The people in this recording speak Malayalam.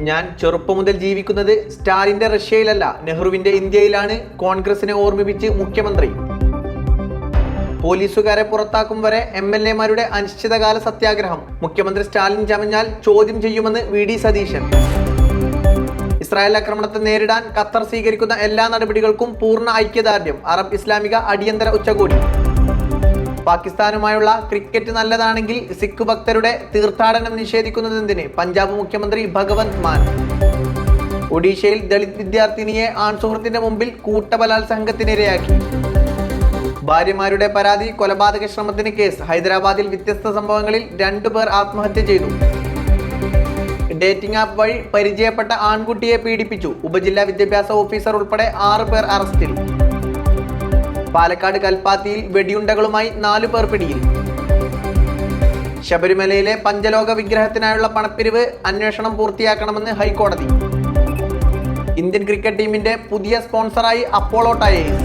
ഞാൻ ചെറുപ്പം മുതൽ ജീവിക്കുന്നത് സ്റ്റാലിന്റെ റഷ്യയിലല്ല നെഹ്റുവിന്റെ ഇന്ത്യയിലാണ് കോൺഗ്രസിനെ ഓർമ്മിപ്പിച്ച് മുഖ്യമന്ത്രി. പോലീസുകാരെ പുറത്താക്കും വരെ എം എൽ എമാരുടെ അനിശ്ചിതകാല സത്യാഗ്രഹം. മുഖ്യമന്ത്രി സ്റ്റാലിൻ ചമഞ്ഞാൽ ചോദ്യം ചെയ്യുമെന്ന് വി ഡി സതീശൻ. ഇസ്രായേൽ ആക്രമണത്തെ നേരിടാൻ ഖത്തർ സ്വീകരിക്കുന്ന എല്ലാ നടപടികൾക്കും പൂർണ ഐക്യദാർഢ്യം. അറബ് ഇസ്ലാമിക അടിയന്തര ഉച്ചകോടി. പാകിസ്ഥാനുമായുള്ള ക്രിക്കറ്റ് നല്ലതാണെങ്കിൽ സിഖ് ഭക്തരുടെ തീർത്ഥാടനം നിഷേധിക്കുന്നതെന്തിന് പഞ്ചാബ് മുഖ്യമന്ത്രി ഭഗവന്ത് മാൻ. ഒഡീഷയിൽ ദളിത് വിദ്യാർത്ഥിനിയെ ആൺസുഹൃത്തിന്റെ മുമ്പിൽ കൂട്ടബലാത്സംഗത്തിനിരയാക്കി. ഭാര്യമാരുടെ പരാതി കൊലപാതക ശ്രമത്തിന് കേസ്. ഹൈദരാബാദിൽ വ്യത്യസ്ത സംഭവങ്ങളിൽ രണ്ടുപേർ ആത്മഹത്യ ചെയ്തു. ഡേറ്റിംഗ് ആപ്പ് വഴി പരിചയപ്പെട്ട ആൺകുട്ടിയെ പീഡിപ്പിച്ചു. ഉപജില്ലാ വിദ്യാഭ്യാസ ഓഫീസർ ഉൾപ്പെടെ ആറ് പേർ അറസ്റ്റിൽ. പാലക്കാട് കൽപ്പാത്തിയിൽ വെടിയുണ്ടകളുമായി നാലു പേർ പിടിയിൽ. ശബരിമലയിലെ പഞ്ചലോക വിഗ്രഹത്തിനായുള്ള പണപ്പിരിവ് അന്വേഷണം പൂർത്തിയാക്കണമെന്ന് ഹൈക്കോടതി. ഇന്ത്യൻ ക്രിക്കറ്റ് ടീമിന്റെ പുതിയ സ്പോൺസറായി അപ്പോളോ ടയേഴ്സ്.